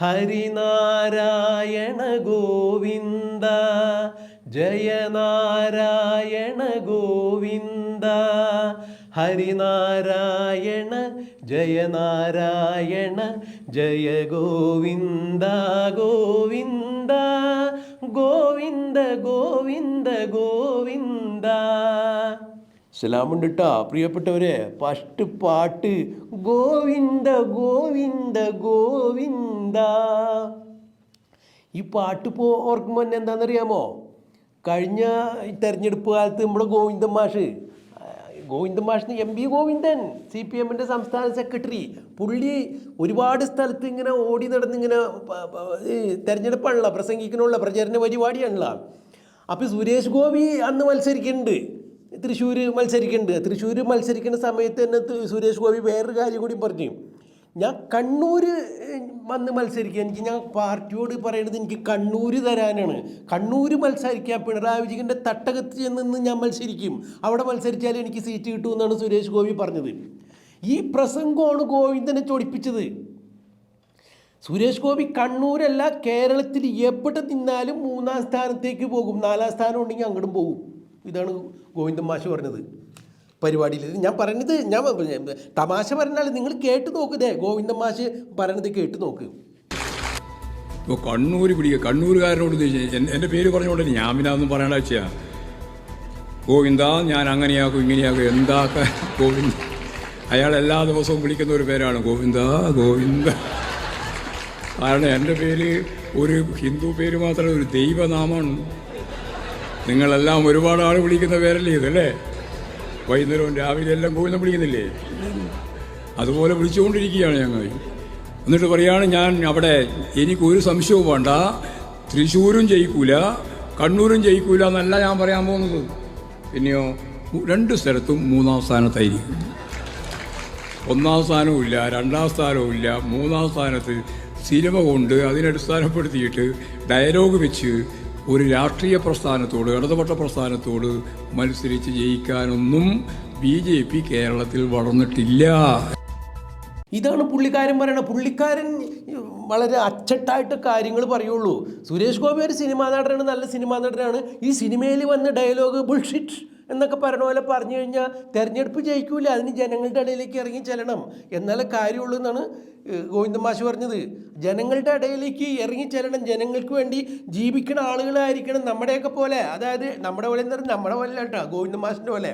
ഹരിനാരായണ ഗോവിന്ദ ജയനാരായണ ഗോവിന്ദ ഹരിനാരായണ ജയനാരായണ ജയ ഗോവിന്ദ ഗോവിന്ദ ഗോവിന്ദ ഗോവിന്ദ ഗോവിന്ദ. സലാമുണ്ട് കേട്ടോ പ്രിയപ്പെട്ടവരെ ഫസ്റ്റ് പാട്ട് ഗോവിന്ദ ഗോവിന്ദ ഗോവിന്ദ. ഈ പാട്ട് ഇപ്പോൾ ഓർക്കുമ്പോൾ തന്നെ എന്താണെന്നറിയാമോ? കഴിഞ്ഞ തെരഞ്ഞെടുപ്പ് കാലത്ത് നമ്മുടെ ഗോവിന്ദൻ മാഷ് ഗോവിന്ദൻ മാഷിന് M P Govindan C P എമ്മിന്റെ സംസ്ഥാന സെക്രട്ടറി പുള്ളി ഒരുപാട് സ്ഥലത്ത് ഇങ്ങനെ ഓടി നടന്ന് ഇങ്ങനെ പ- പ- ഈ തെരഞ്ഞെടുപ്പാണല്ലോ പ്രസംഗിക്കണുള്ള പ്രചരണ പരിപാടിയാണല്ലോ അപ്പോൾ സുരേഷ് ഗോപി അന്ന് മത്സരിക്കുന്നുണ്ട്. തൃശ്ശൂർ മത്സരിക്കുന്നുണ്ട് തൃശ്ശൂർ മത്സരിക്കുന്ന സമയത്ത് തന്നെ സുരേഷ് ഗോപി വേറൊരു കാര്യം കൂടി പറഞ്ഞു. ഞാൻ കണ്ണൂർ വന്ന് മത്സരിക്കുക എനിക്ക് ഞാൻ പാർട്ടിയോട് പറയുന്നത് എനിക്ക് കണ്ണൂർ തരാനാണ്. കണ്ണൂർ മത്സരിക്കുക പിണറായി വിജയന്റെ തട്ടകത്ത് ചെന്ന് ഞാൻ മത്സരിക്കും. അവിടെ മത്സരിച്ചാൽ എനിക്ക് സീറ്റ് കിട്ടുമെന്നാണ് സുരേഷ് ഗോപി പറഞ്ഞത്. ഈ പ്രസംഗമാണ് ഗോവിന്ദനെ ചൊടിപ്പിച്ചത്. സുരേഷ് ഗോപി കണ്ണൂരല്ല കേരളത്തിൽ എവിടെ നിന്നാലും മൂന്നാം സ്ഥാനത്തേക്ക് പോകും. നാലാം സ്ഥാനം ഉണ്ടെങ്കിൽ അങ്ങോട്ടും പോകും. ഇതാണ് ഗോവിന്ദൻ മാഷ് പറഞ്ഞത് പരിപാടിയിൽ. ഞാൻ പറഞ്ഞത് ഞാൻ തമാശ പറഞ്ഞാൽ നിങ്ങൾ കേട്ട് നോക്കുന്നേ ഗോവിന്ദൻ മാഷ് പറഞ്ഞത് കേട്ട് നോക്ക്. ഇപ്പോൾ കണ്ണൂർ പിടിക്കുക കണ്ണൂരുകാരനോട് എന്റെ പേര് പറഞ്ഞുകൊണ്ട് ഞാൻ പിന്നെ അതൊന്നും പറയേണ്ട വെച്ചാ ഗോവിന്ദ ഞാൻ അങ്ങനെയാക്കും ഇങ്ങനെയാക്കും എന്താക്ക ഗോവിന്ദ അയാൾ എല്ലാ ദിവസവും വിളിക്കുന്ന ഒരു പേരാണ്. ഗോവിന്ദ ഗോവിന്ദ. കാരണം എന്റെ പേര് ഒരു ഹിന്ദു പേര് മാത്രമല്ല ഒരു ദൈവനാമാണ് നിങ്ങളെല്ലാം ഒരുപാട് ആൾ വിളിക്കുന്ന പേരല്ലേ ഇതല്ലേ വൈകുന്നേരവും രാവിലെ എല്ലാം ഗോവിന്ദം വിളിക്കുന്നില്ലേ? അതുപോലെ വിളിച്ചുകൊണ്ടിരിക്കുകയാണ് ഞങ്ങൾ എന്നിട്ട് പറയാണ് ഞാൻ അവിടെ എനിക്കൊരു സംശയവും വേണ്ട. തൃശ്ശൂരും ജയിക്കൂല കണ്ണൂരും ജയിക്കൂല എന്നല്ല ഞാൻ പറയാൻ പോകുന്നത്. പിന്നെയോ രണ്ട് സ്ഥലത്തും മൂന്നാം സ്ഥാനത്തായിരിക്കും. ഒന്നാം സ്ഥാനവും ഇല്ല രണ്ടാം സ്ഥാനവും ഇല്ല. മൂന്നാം സ്ഥാനത്ത് സിനിമ കൊണ്ട് അതിനടിസ്ഥാനപ്പെടുത്തിയിട്ട് ഡയലോഗ് വെച്ച് ഒരു രാഷ്ട്രീയ പ്രസ്ഥാനത്തോട് ഇടതുപക്ഷ പ്രസ്ഥാനത്തോട് മത്സരിച്ച് ജയിക്കാനൊന്നും ബി ജെ പി കേരളത്തിൽ വളർന്നിട്ടില്ല. ഇതാണ് പുള്ളിക്കാരൻ പറയണത് പുള്ളിക്കാരൻ വളരെ അച്ചട്ടായിട്ട് കാര്യങ്ങൾ പറയുള്ളൂ. സുരേഷ് ഗോപി ഒരു സിനിമാ നടനാണ് നല്ല സിനിമാ നടനാണ്. ഈ സിനിമയിൽ വന്ന ഡയലോഗ് ബുൾഷിറ്റ് എന്നൊക്കെ പറഞ്ഞ പോലെ പറഞ്ഞു കഴിഞ്ഞാൽ തെരഞ്ഞെടുപ്പ് ജയിക്കൂല അതിന് ജനങ്ങളുടെ ഇടയിലേക്ക് ഇറങ്ങി ചെല്ലണം. എന്നാലേ കാര്യമുള്ളൂ എന്നാണ് ഗോവിന്ദൻ മാഷ് പറഞ്ഞത്. ജനങ്ങളുടെ ഇടയിലേക്ക് ഇറങ്ങി ചെല്ലണം ജനങ്ങൾക്ക് വേണ്ടി ജീവിക്കുന്ന ആളുകളായിരിക്കണം നമ്മുടെയൊക്കെ പോലെ. അതായത് നമ്മുടെ പോലെ എന്ന് പറഞ്ഞാൽ നമ്മുടെ പോലെ കേട്ടോ ഗോവിന്ദൻ മാഷിന്റെ പോലെ.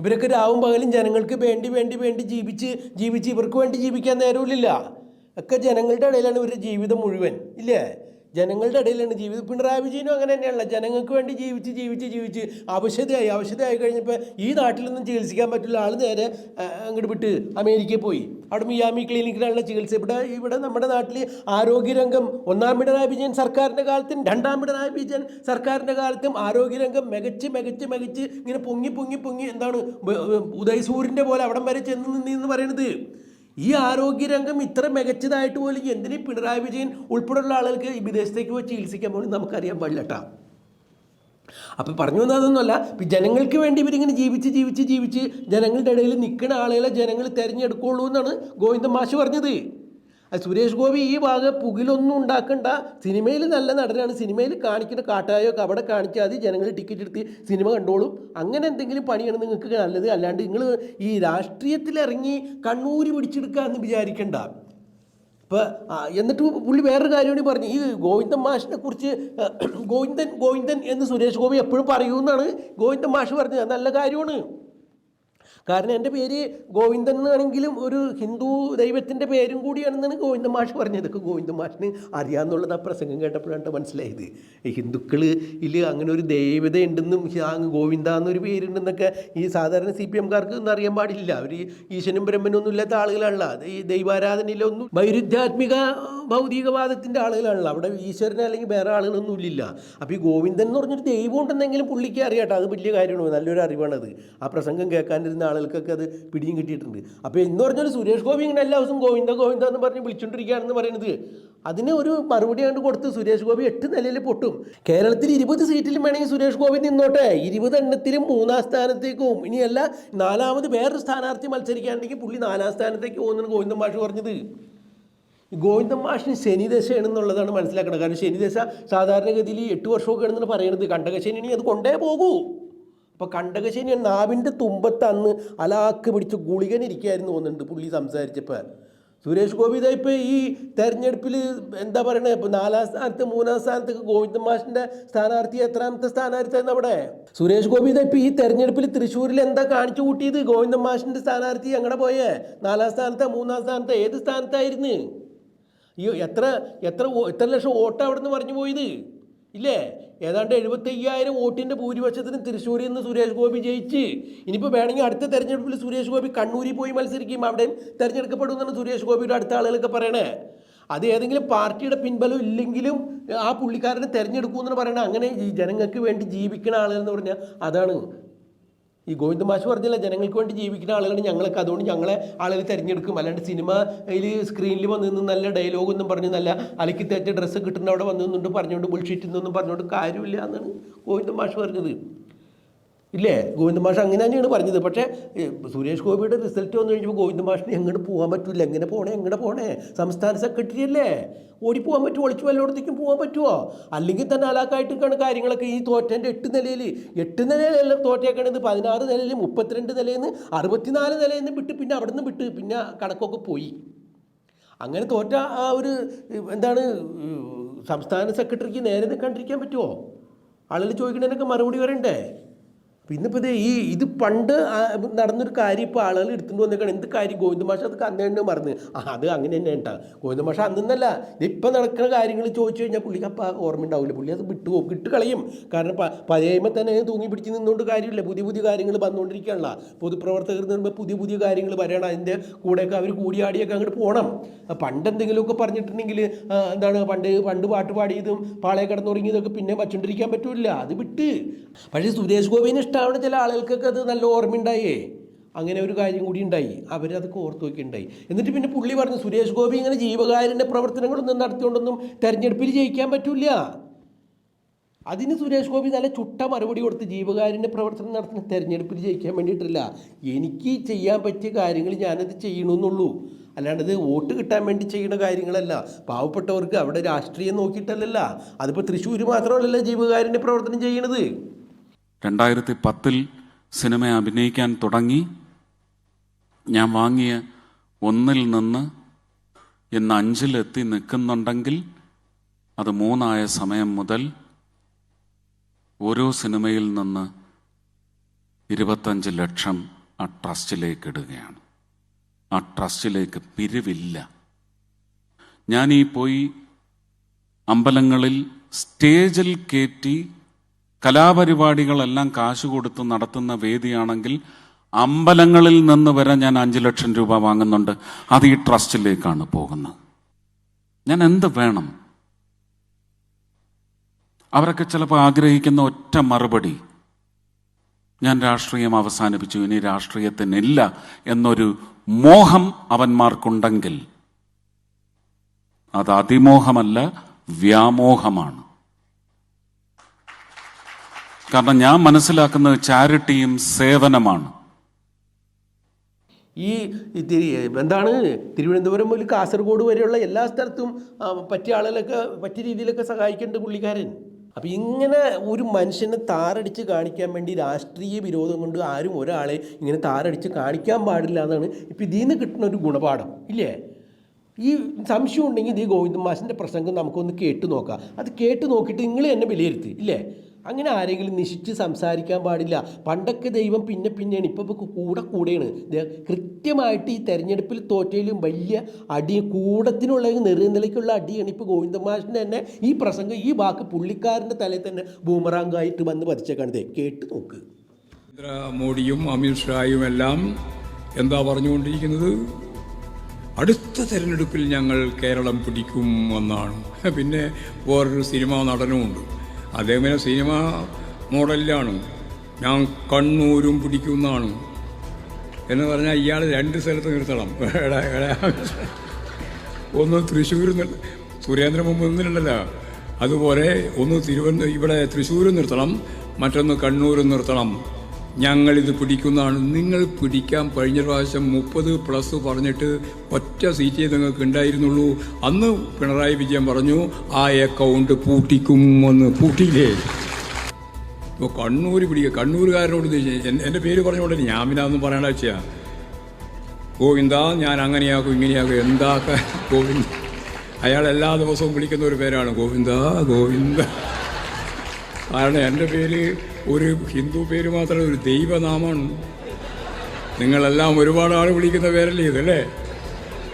ഇവരൊക്കെ രാവും പകലും ജനങ്ങൾക്ക് വേണ്ടി വേണ്ടി വേണ്ടി ജീവിച്ച് ജീവിച്ച് ഇവർക്ക് വേണ്ടി ജീവിക്കാൻ നേരമില്ല ഒക്കെ ജനങ്ങളുടെ ഇടയിലാണ് ഇവരുടെ ജീവിതം മുഴുവൻ ഇല്ലേ? ജനങ്ങളുടെ ഇടയിലാണ് ജീവിതം. പിണറായി വിജയനും അങ്ങനെ തന്നെയാണല്ലോ. ജനങ്ങൾക്ക് വേണ്ടി ജീവിച്ച് ജീവിച്ച് ജീവിച്ച് അവശതയായി. അവശതയായി കഴിഞ്ഞപ്പോൾ ഈ നാട്ടിലൊന്നും ചികിത്സിക്കാൻ പറ്റില്ല. ആൾ നേരെ അങ്ങോട്ട് വിട്ട് അമേരിക്കയിൽ പോയി. അവിടെ മിയാമി ക്ലിനിക്കിലുള്ള ചികിത്സ. ഇവിടെ ഇവിടെ നമ്മുടെ നാട്ടിൽ ആരോഗ്യരംഗം ഒന്നാം പിണറായി വിജയൻ സർക്കാരിന്റെ കാലത്തും രണ്ടാം പിണറായി വിജയൻ സർക്കാരിന്റെ കാലത്തും ആരോഗ്യരംഗം മികച്ച് മികച്ച് മികച്ച് ഇങ്ങനെ പൊങ്ങി പൊങ്ങി പൊങ്ങി എന്താണ് ഉദയസൂരിന്റെ പോലെ അവിടം വരെ ചെന്ന് നിന്ന് പറയണത്. ഈ ആരോഗ്യരംഗം ഇത്ര മികച്ചതായിട്ട് പോലും എന്തിനീ പിണറായി വിജയൻ ഉൾപ്പെടെയുള്ള ആളുകൾക്ക് ഈ വിദേശത്തേക്ക് പോയി ചികിത്സിക്കാൻ പോലും നമുക്കറിയാൻ പാടില്ല കേട്ടോ അപ്പോൾ പറഞ്ഞു വന്നത് അതൊന്നുമല്ല ജനങ്ങൾക്ക് വേണ്ടി ഇവരിങ്ങനെ ജീവിച്ച് ജീവിച്ച് ജീവിച്ച് ജനങ്ങളുടെ ഇടയിൽ നിൽക്കുന്ന ആളുകളെ ജനങ്ങൾ തിരഞ്ഞെടുക്കുള്ളൂ എന്നാണ് ഗോവിന്ദൻ മാഷ് പറഞ്ഞത്. സുരേഷ് ഗോപി ഈ ഭാഗം പുകിലൊന്നും ഉണ്ടാക്കണ്ട. സിനിമയിൽ നല്ല നടനാണ്. സിനിമയിൽ കാണിക്കുന്ന കാട്ടായോ അവിടെ മതി. ജനങ്ങൾ ടിക്കറ്റ് എടുത്ത് സിനിമ കണ്ടോളും. അങ്ങനെ എന്തെങ്കിലും പണിയാണ് നിങ്ങൾക്ക് നല്ലത്. അല്ലാണ്ട് നിങ്ങൾ ഈ രാഷ്ട്രീയത്തിൽ ഇറങ്ങി കണ്ണൂര് പിടിച്ചെടുക്കാമെന്ന് വിചാരിക്കണ്ട. ഇപ്പോൾ എന്നിട്ട് പുള്ളി വേറൊരു കാര്യം കൂടി പറഞ്ഞു ഈ ഗോവിന്ദൻ മാഷിനെ കുറിച്ച് ഗോവിന്ദൻ ഗോവിന്ദൻ എന്ന് സുരേഷ് ഗോപി എപ്പോഴും പറയുമെന്നാണ് ഗോവിന്ദൻ മാഷ് പറഞ്ഞത്. നല്ല കാര്യമാണ്. കാരണം എന്റെ പേര് ഗോവിന്ദൻ എന്നാണെങ്കിലും ഒരു ഹിന്ദു ദൈവത്തിന്റെ പേരും കൂടിയാണെന്നാണ് ഗോവിന്ദൻ മാഷ് പറഞ്ഞത്. ഇതൊക്കെ ഗോവിന്ദൻ മാഷിന് അറിയാമെന്നുള്ളത് ആ പ്രസംഗം കേട്ടപ്പോഴാണ് മനസ്സിലായത്. ഈ ഹിന്ദുക്കൾ ഇതിൽ അങ്ങനെ ഒരു ദൈവത ഉണ്ടെന്നും ഗോവിന്ദ എന്നൊരു പേരുണ്ടെന്നൊക്കെ ഈ സാധാരണ സി പി എംകാർക്ക് ഒന്നും അറിയാൻ പാടില്ല. അവർ ഈശ്വരനും ബ്രഹ്മനും ഒന്നും ഇല്ലാത്ത ആളുകളാണല്ലോ. അത് ഈ ദൈവാരാധനയിലൊന്നും വൈരുദ്ധ്യാത്മിക ഭൗതികവാദത്തിന്റെ ആളുകളാണല്ലോ. അവിടെ ഈശ്വരനെ അല്ലെങ്കിൽ വേറെ ആളുകളൊന്നും ഇല്ല അപ്പോൾ ഈ ഗോവിന്ദൻ എന്ന് പറഞ്ഞൊരു ദൈവം ഉണ്ടെന്നെങ്കിലും പുള്ളിക്ക് അറിയാട്ടോ അത് വലിയ കാര്യമാണ്. നല്ലൊരു അറിവാണത്. ആ പ്രസംഗം കേൾക്കാനിരുന്ന ആളുകൾക്കൊക്കെ അത് പിടിയും കിട്ടിയിട്ടുണ്ട്. അപ്പോൾ എന്ന് പറഞ്ഞാൽ സുരേഷ് ഗോപി ഇങ്ങനെ എല്ലാ ദിവസവും ഗോവിന്ദ ഗോവിന്ദ എന്ന് പറഞ്ഞ് വിളിച്ചുകൊണ്ടിരിക്കുകയാണെന്ന് പറയുന്നത് അതിന് ഒരു മറുപടി കണ്ട് കൊടുത്ത് സുരേഷ് ഗോപി എട്ട് നിലയിൽ പൊട്ടും. കേരളത്തിൽ ഇരുപത് സീറ്റിലും വേണമെങ്കിൽ സുരേഷ് ഗോപി നിന്നോട്ടെ. ഇരുപത് എണ്ണത്തിലും മൂന്നാം സ്ഥാനത്തേക്കും. ഇനിയല്ല നാലാമത് വേറൊരു സ്ഥാനാർത്ഥി മത്സരിക്കുകയാണെങ്കിൽ പുള്ളി നാലാം സ്ഥാനത്തേക്ക് പോകുന്നതിന് ഗോവിന്ദൻ മാഷ് പറഞ്ഞത്. ഗോവിന്ദൻ മാഷിന് ശനിദശയാണെന്നുള്ളതാണ് മനസ്സിലാക്കുന്നത് കാരണം ശനിദശ സാധാരണഗതിയിൽ എട്ട് വർഷമൊക്കെ ആണെന്നാണ് പറയുന്നത് കണ്ടകശനി അത് കൊണ്ടേ പോകൂ. അപ്പോൾ കണ്ടകശേനി നാവിന്റെ തുമ്പത്ത് അന്ന് അലാക്ക് പിടിച്ച് ഗുളികൻ ഇരിക്കുകയായിരുന്നു തോന്നുന്നുണ്ട് പുള്ളി സംസാരിച്ചപ്പോൾ സുരേഷ് ഗോപി ഇതാ ഇപ്പോൾ ഈ തെരഞ്ഞെടുപ്പിൽ എന്താ പറയണേ? ഇപ്പോൾ നാലാം സ്ഥാനത്ത് മൂന്നാം സ്ഥാനത്തൊക്കെ ഗോവിന്ദ മാഷിന്റെ സ്ഥാനാർത്ഥി എത്രാമത്തെ സ്ഥാനാർത്ഥിയാണ് അവിടെ? സുരേഷ് ഗോപി ഇതാ ഇപ്പോൾ ഈ തെരഞ്ഞെടുപ്പിൽ തൃശ്ശൂരിൽ എന്താ കാണിച്ചു കൂട്ടിയത്? ഗോവിന്ദ മാഷിന്റെ സ്ഥാനാർത്ഥി എങ്ങനെ പോയേ? നാലാം സ്ഥാനത്തെ മൂന്നാം സ്ഥാനത്ത് ഏത് സ്ഥാനത്തായിരുന്നു? ഈ എത്ര എത്ര എത്ര ലക്ഷം വോട്ട് അവിടെ നിന്ന് പറഞ്ഞു പോയത്? ഇല്ലേ? ഏതാണ്ട് എഴുപത്തി അയ്യായിരം വോട്ടിന്റെ ഭൂരിപക്ഷത്തിന് തൃശ്ശൂരിൽ നിന്ന് സുരേഷ് ഗോപി ജയിച്ച്. ഇനിയിപ്പോൾ വേണമെങ്കിൽ അടുത്ത തെരഞ്ഞെടുപ്പിൽ സുരേഷ് ഗോപി കണ്ണൂരിൽ പോയി മത്സരിക്കും. അവിടെയും തെരഞ്ഞെടുക്കപ്പെടുമെന്നാണ് സുരേഷ് ഗോപിയുടെ അടുത്ത ആളുകളൊക്കെ പറയണേ. അത് ഏതെങ്കിലും പാർട്ടിയുടെ പിൻബലം ഇല്ലെങ്കിലും ആ പുള്ളിക്കാരനെ തിരഞ്ഞെടുക്കുമെന്ന് പറയണത് അങ്ങനെ ജനങ്ങൾക്ക് വേണ്ടി ജീവിക്കുന്ന ആളുകൾ എന്ന് പറഞ്ഞാൽ അതാണ്. ഈ ഗോവിന്ദ മാഷ് പറഞ്ഞില്ല ജനങ്ങൾക്ക് വേണ്ടി ജീവിക്കുന്ന ആളുകൾ ഞങ്ങൾക്ക് അതുകൊണ്ട് ഞങ്ങളെ ആളുകൾ തിരഞ്ഞെടുക്കും. അല്ലാണ്ട് സിനിമയിൽ സ്ക്രീനിൽ വന്ന് നിന്ന് നല്ല ഡയലോഗ് ഒന്നും പറഞ്ഞു നല്ല അലക്കി തേച്ച ഡ്രസ്സ് കിട്ടുന്ന അവിടെ വന്നു നിന്നുണ്ട് പറഞ്ഞുകൊണ്ട് ബുൾഷീറ്റ് നിന്നും പറഞ്ഞുകൊണ്ട് കാര്യമില്ല എന്നാണ് ഗോവിന്ദ മാഷ് പറഞ്ഞത്. ഇല്ലേ? ഗോവിന്ദ മാഷ് അങ്ങനെ തന്നെയാണ് പറഞ്ഞത്. പക്ഷേ സുരേഷ് ഗോപിയുടെ റിസൾട്ട് വന്നു കഴിഞ്ഞപ്പോൾ ഗോവിന്ദ മാഷിന് എങ്ങോട്ട് പോകാൻ പറ്റില്ല എങ്ങനെ പോണേ? എങ്ങനെ പോണേ? സംസ്ഥാന സെക്രട്ടറി അല്ലേ? ഓടിപ്പോകാൻ പറ്റുമോ ഒളിച്ചു വല്ലയിടത്തേക്കും പോകാൻ പറ്റുമോ അല്ലെങ്കിൽ തന്നെ അലാക്കായിട്ടൊക്കെയാണ് കാര്യങ്ങളൊക്കെ ഈ തോറ്റേന്റെ എട്ട് നിലയിൽ. എട്ട് നിലയിലെല്ലാം തോറ്റേക്കണത്. പതിനാറ് നിലയിൽ മുപ്പത്തിരണ്ട് നിലയിൽ നിന്ന് അറുപത്തിനാല് നിലയിൽ നിന്ന് വിട്ട് പിന്നെ അവിടെ നിന്ന് വിട്ട് പിന്നെ കണക്കൊക്കെ പോയി. അങ്ങനെ തോറ്റ ആ ഒരു എന്താണ് സംസ്ഥാന സെക്രട്ടറിക്ക് നേരെ നിൽക്കാണ്ടിരിക്കാൻ പറ്റുമോ ആളുകൾ ചോദിക്കുന്നതിനൊക്കെ മറുപടി വരണ്ടേ അപ്പം ഇന്നിപ്പോൾ ഇത് ഈ ഇത് പണ്ട് നടന്നൊരു കാര്യം ഇപ്പോൾ ആളുകൾ എടുത്തുകൊണ്ട് വന്നേക്കാണ്. എന്ത് കാര്യം? ഗോവിന്ദ മാഷ അത് തന്നെ മറന്ന്. ആ അത് അങ്ങനെ തന്നെ ഉണ്ടാ ഗോവിന്ദ മാഷ അന്നല്ല ഇപ്പം നടക്കുന്ന കാര്യങ്ങൾ ചോദിച്ചു കഴിഞ്ഞാൽ പുള്ളിക്ക് അപ്പം ഓർമ്മ ഉണ്ടാവില്ല പുള്ളി അത് വിട്ടു പോകും വിട്ട് കളയും. കാരണം പ- പഴയമ്മ തന്നെ തൂങ്ങി പിടിച്ച് നിന്നുകൊണ്ട് കാര്യമില്ല. പുതിയ പുതിയ കാര്യങ്ങൾ വന്നുകൊണ്ടിരിക്കുകയാണ് പൊതുപ്രവർത്തകർ എന്ന് പറയുമ്പോൾ പുതിയ പുതിയ കാര്യങ്ങൾ വരണം അതിന്റെ കൂടെയൊക്കെ അവർ കൂടിയാടിയൊക്കെ അങ്ങോട്ട് പോകണം പണ്ട് എന്തെങ്കിലുമൊക്കെ പറഞ്ഞിട്ടുണ്ടെങ്കിൽ എന്താണ് പണ്ട് പണ്ട് പാട്ട് പാടിയതും പാളയെ കിടന്നുറങ്ങിയതൊക്കെ പിന്നെ വച്ചുകൊണ്ടിരിക്കാൻ പറ്റില്ല. അത് വിട്ട്. പക്ഷേ സുരേഷ് ഗോപിനെ ഇഷ്ടമാണ് ചില ആളുകൾക്കൊക്കെ അത് നല്ല ഓർമ്മയുണ്ടായേ. അങ്ങനെ ഒരു കാര്യം കൂടി ഉണ്ടായി. അവരത് ഓർത്ത് നോക്കിയിട്ടുണ്ടായി എന്നിട്ട് പിന്നെ പുള്ളി പറഞ്ഞു സുരേഷ് ഗോപി ഇങ്ങനെ ജീവകാരുണ്യ പ്രവർത്തനങ്ങളൊന്നും നടത്തിക്കൊണ്ടൊന്നും തെരഞ്ഞെടുപ്പിൽ ജയിക്കാൻ പറ്റില്ല. അതിന് സുരേഷ് ഗോപി നല്ല ചുട്ട മറുപടി കൊടുത്ത് ജീവകാരുണ്യ പ്രവർത്തനം നടത്തുന്ന തെരഞ്ഞെടുപ്പിൽ ജയിക്കാൻ വേണ്ടിയിട്ടില്ല. എനിക്ക് ചെയ്യാൻ പറ്റിയ കാര്യങ്ങൾ ഞാനത് ചെയ്യണമെന്നുള്ളൂ അല്ലാണ്ട് ഇത് വോട്ട് കിട്ടാൻ വേണ്ടി ചെയ്യുന്ന കാര്യങ്ങളല്ല. പാവപ്പെട്ടവർക്ക് അവിടെ രാഷ്ട്രീയം നോക്കിയിട്ടല്ലല്ല. അതിപ്പോൾ തൃശ്ശൂർ മാത്രമല്ലല്ലോ ജീവകാരുണ്യ പ്രവർത്തനം ചെയ്യണത്. രണ്ടായിരത്തി പത്തിൽ സിനിമ അഭിനയിക്കാൻ തുടങ്ങി ഞാൻ വാങ്ങിയ ഒന്നിൽ നിന്ന് ഇന്ന് അഞ്ചിലെത്തി നിൽക്കുന്നുണ്ടെങ്കിൽ അത് മൂന്നായ സമയം മുതൽ ഓരോ സിനിമയിൽ നിന്ന് ഇരുപത്തഞ്ച് ലക്ഷം ആ ട്രസ്റ്റിലേക്ക് ഇടുകയാണ്. ആ ട്രസ്റ്റിലേക്ക് പിരിവില്ല. ഞാൻ ഈ പോയി അമ്പലങ്ങളിൽ സ്റ്റേജിൽ കയറ്റി കലാപരിപാടികളെല്ലാം കാശ് കൊടുത്ത് നടത്തുന്ന വേദിയാണെങ്കിൽ അമ്പലങ്ങളിൽ നിന്ന് വരെ ഞാൻ അഞ്ചു ലക്ഷം രൂപ വാങ്ങുന്നുണ്ട്. അത് ഈ ട്രസ്റ്റിലേക്കാണ് പോകുന്നത്. ഞാൻ എന്ത് വേണം? അവരൊക്കെ ചിലപ്പോൾ ആഗ്രഹിക്കുന്ന ഒറ്റ മറുപടി. ഞാൻ രാഷ്ട്രീയം അവസാനിപ്പിച്ചു. ഇനി രാഷ്ട്രീയത്തിനില്ല എന്നൊരു മോഹം അവന്മാർക്കുണ്ടെങ്കിൽ അത് അതിമോഹമല്ല വ്യാമോഹമാണ്. കാരണം ഞാൻ മനസ്സിലാക്കുന്നത് ചാരിറ്റിയും സേവനമാണ്. ഈ എന്താണ് തിരുവനന്തപുരം മുതൽ കാസർഗോഡ് വരെയുള്ള എല്ലാ സ്ഥലത്തും പറ്റിയ ആളുകളൊക്കെ പറ്റിയ രീതിയിലൊക്കെ സഹായിക്കേണ്ട പുള്ളിക്കാരൻ. അപ്പം ഇങ്ങനെ ഒരു മനുഷ്യനെ താറടിച്ച് കാണിക്കാൻ വേണ്ടി രാഷ്ട്രീയ വിരോധം കൊണ്ട് ആരും ഒരാളെ ഇങ്ങനെ താറടിച്ച് കാണിക്കാൻ പാടില്ല എന്നാണ് ഇപ്പം ഇതിൽ നിന്ന് കിട്ടുന്ന ഒരു ഗുണപാഠം ഇല്ലേ? ഈ സംശയം ഉണ്ടെങ്കിൽ ഈ ഗോവിന്ദ മാഷിന്റെ പ്രസംഗം നമുക്കൊന്ന് കേട്ട് നോക്കാം. അത് കേട്ട് നോക്കിയിട്ട് നിങ്ങൾ എന്നെ വിലയിരുത്തി ഇല്ലേ? അങ്ങനെ ആരെങ്കിലും നിശിച്ച് സംസാരിക്കാൻ പാടില്ല. പണ്ടൊക്കെ ദൈവം പിന്നെ പിന്നെയാണ്. ഇപ്പോൾ ഇപ്പോൾ കൂടെ കൂടെയാണ്. കൃത്യമായിട്ട് ഈ തെരഞ്ഞെടുപ്പിൽ തോറ്റയിലും വലിയ അടി കൂടത്തിനുള്ള നെറുനിലയ്ക്കുള്ള അടിയാണ് ഇപ്പോൾ ഗോവിന്ദമാഷിന്റെ തന്നെ ഈ പ്രസംഗം. ഈ വാക്ക് പുള്ളിക്കാരന്റെ തലയിൽ തന്നെ ബൂമറാങ്കായിട്ട് വന്ന് പതിച്ചേക്കാണ്. കേട്ട് നോക്ക്. മോഡിയും മോഡിയും അമിത്ഷായും എല്ലാം എന്താ പറഞ്ഞുകൊണ്ടിരിക്കുന്നത്? അടുത്ത തെരഞ്ഞെടുപ്പിൽ ഞങ്ങൾ കേരളം പിടിക്കും എന്നാണ്. പിന്നെ വേറൊരു സിനിമാ നടനുമുണ്ട്. അദ്ദേഹം സിനിമ മോഡലിലാണ്. ഞാൻ കണ്ണൂരും പിടിക്കുന്നതാണ് എന്ന് പറഞ്ഞാൽ ഇയാൾ രണ്ട് സ്ഥലത്ത് നിർത്തണം. ഒന്ന് തൃശ്ശൂർ സുരേന്ദ്രൻ മുമ്പ് നിന്നിട്ടുണ്ടല്ലോ. അതുപോലെ ഒന്ന് തിരുവനന്തപുരം ഇവിടെ തൃശ്ശൂരും നിർത്തണം. മറ്റൊന്ന് കണ്ണൂർ നിർത്തണം. ഞങ്ങളിത് പിടിക്കുന്നതാണ്. നിങ്ങൾ പിടിക്കാൻ കഴിഞ്ഞ പ്രാവശ്യം മുപ്പത് പ്ലസ് പറഞ്ഞിട്ട് ഒറ്റ സീറ്റേ നിങ്ങൾക്ക് ഉണ്ടായിരുന്നുള്ളൂ. അന്ന് പിണറായി വിജയൻ പറഞ്ഞു ആ അക്കൗണ്ട് പൂട്ടിക്കുമെന്ന്. പൂട്ടിയില്ലേ? ഇപ്പോൾ കണ്ണൂർ പിടിക്കുക കണ്ണൂരുകാരനോട് എന്റെ പേര് പറഞ്ഞുകൊണ്ടല്ലേ ഞാൻ പിന്നെ അതൊന്നും പറയേണ്ട വെച്ചാ ഗോവിന്ദ ഞാൻ അങ്ങനെയാക്കും ഇങ്ങനെയാക്കും എന്താക്ക ഗോവിന്ദ? അയാൾ എല്ലാ ദിവസവും വിളിക്കുന്ന ഒരു പേരാണ്. ഗോവിന്ദ ഗോവിന്ദ. കാരണം എന്റെ പേര് ഒരു ഹിന്ദു പേര് മാത്രമല്ല ഒരു ദൈവനാമാണ് നിങ്ങളെല്ലാം ഒരുപാട് ആൾ വിളിക്കുന്ന പേരല്ലേ ഇതല്ലേ?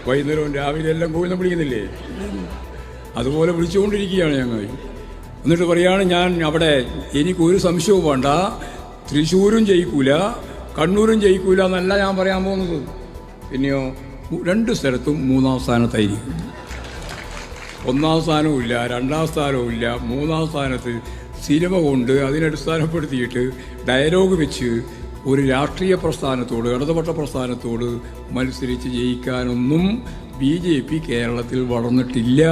വൈകുന്നേരവും രാവിലെ എല്ലാം കോവിലും വിളിക്കുന്നില്ലേ? അതുപോലെ വിളിച്ചുകൊണ്ടിരിക്കുകയാണ് ഞങ്ങൾ എന്നിട്ട് പറയുകയാണ് ഞാൻ അവിടെ എനിക്കൊരു സംശയവും വേണ്ട. തൃശ്ശൂരും ജയിക്കൂല കണ്ണൂരും ജയിക്കൂല എന്നല്ല ഞാൻ പറയാൻ പോകുന്നത്. പിന്നെയോ രണ്ട് സ്ഥലത്തും മൂന്നാം സ്ഥാനത്തായിരിക്കും. ഒന്നാം സ്ഥാനവും ഇല്ല രണ്ടാം സ്ഥാനവും ഇല്ല മൂന്നാം സ്ഥാനത്ത് സിനിമ കൊണ്ട് അതിനടിസ്ഥാനപ്പെടുത്തിയിട്ട് ഡയലോഗ് വെച്ച് ഒരു രാഷ്ട്രീയ പ്രസ്ഥാനത്തോട് ഇടതുപക്ഷ പ്രസ്ഥാനത്തോട് മത്സരിച്ച് ജയിക്കാനൊന്നും ബി ജെ പി കേരളത്തിൽ വളർന്നിട്ടില്ല.